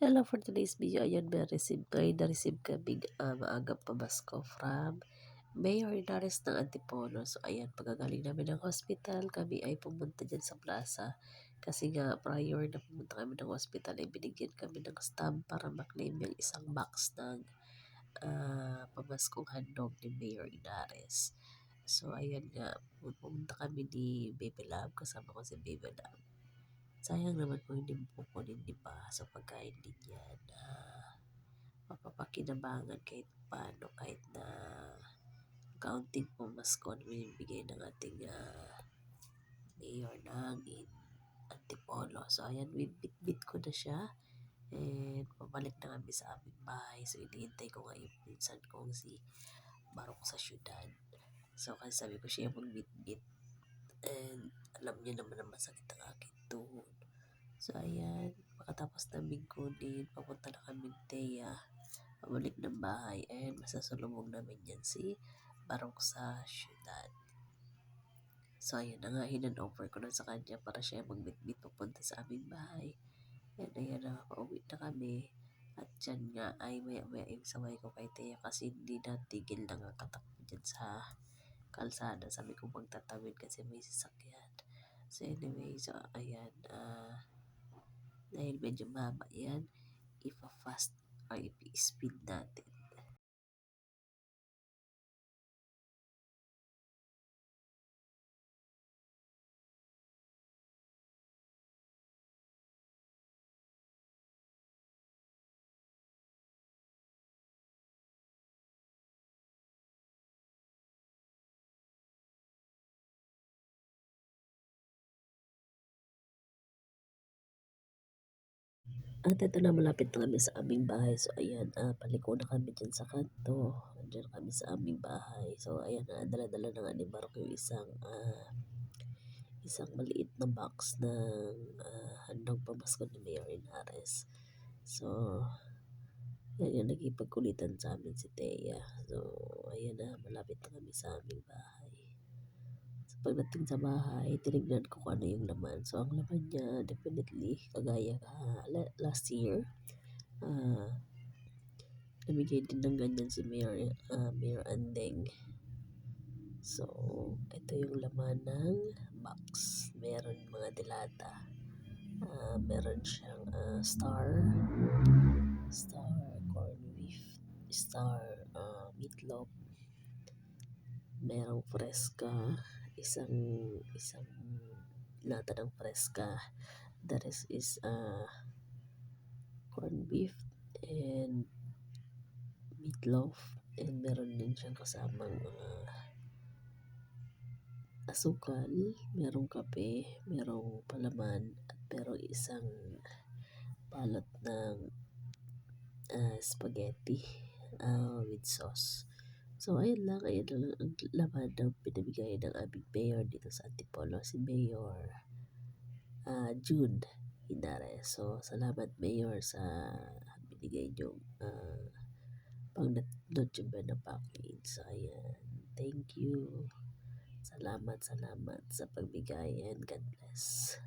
Hello for today's video. Ayan, may receive, may na-receive kaming uh, maagang pamasko from Mayor Inares ng Antipolo. So, ayan, pagkagaling namin ng hospital, kami ay pumunta dyan sa plaza. Kasi nga, prior na pumunta kami ng hospital, ay binigyan kami ng stamp para maklaim yung isang box ng uh, pamaskong handog ni Mayor Inares. So, ayan nga, pumunta kami ni Baby Love, kasama ko si Baby Love. Sayang naman kung hindi mo kukunin, di ba? Sa pagkain din yan. Uh, mapapakinabangan kahit paano, kahit na counting po mas kon bigay ng ating uh, mayor ng Antipolo. So, ayan, bit-bit ko na siya. And pabalik na kami sa aming bahay. So, hinihintay ko nga yung pinsan kong si Barok sa syudad. So, kasi sabi ko siya yung bit-bit. And alam niya naman na masakit ang aking tuhod. So, ayan. Pagkatapos namin kunin, papunta na kami Teya. Pabalik ng bahay. And masasalubong namin yan si Barok sa syudad. So, ayan na nga. Hinan-offer ko na sa kanya para siya magbitbit papunta sa aming bahay. And ayan na, pauwi na kami. At dyan nga ay maya-maya yung saway ko kay Teya kasi hindi natigil na nga katakbo dyan sa kalsada. Sabi ko magtatawid kasi may sasakyan. So anyway, so ayan. Uh, dahil medyo mahaba yan, ipa-fast or ipi-speed natin. At ito na malapit na kami sa aming bahay. So ayan, uh, paliko na kami dyan sa kanto. Diyan kami sa aming bahay. So ayan, uh, dala-dala na nga ni Barok yung isang uh, isang maliit na box ng uh, handog pamasko ni Mayor Inares. So, yan yung nagipagkulitan sa amin si Thea. So, ayan na, malapit na kami sa aming bahay. Pagdating sa bahay, tinignan ko kung ano yung laman. So, ang laman niya, definitely, kagaya uh, last year, uh, namigay din ng ganyan si Mayor, uh, Mayor Andeng. So, ito yung laman ng box. Meron mga dilata. Uh, meron siyang uh, star, star corn beef, star uh, meatloaf, merong fresca, isang isang lata ng fresca. The rest is uh, corn beef and meatloaf and meron din siyang kasamang mga uh, asukal, merong kape, merong palaman at merong isang balot ng uh, spaghetti uh, with sauce. So, ayun lang. Ayun lang ang laman ng pinamigay ng aming mayor dito sa Antipolo. Si Mayor uh, June Hinares. So, salamat Mayor sa binigay niyong uh, pang notchumba na package. So, ayan. Thank you. Salamat, salamat sa pagbigay and God bless.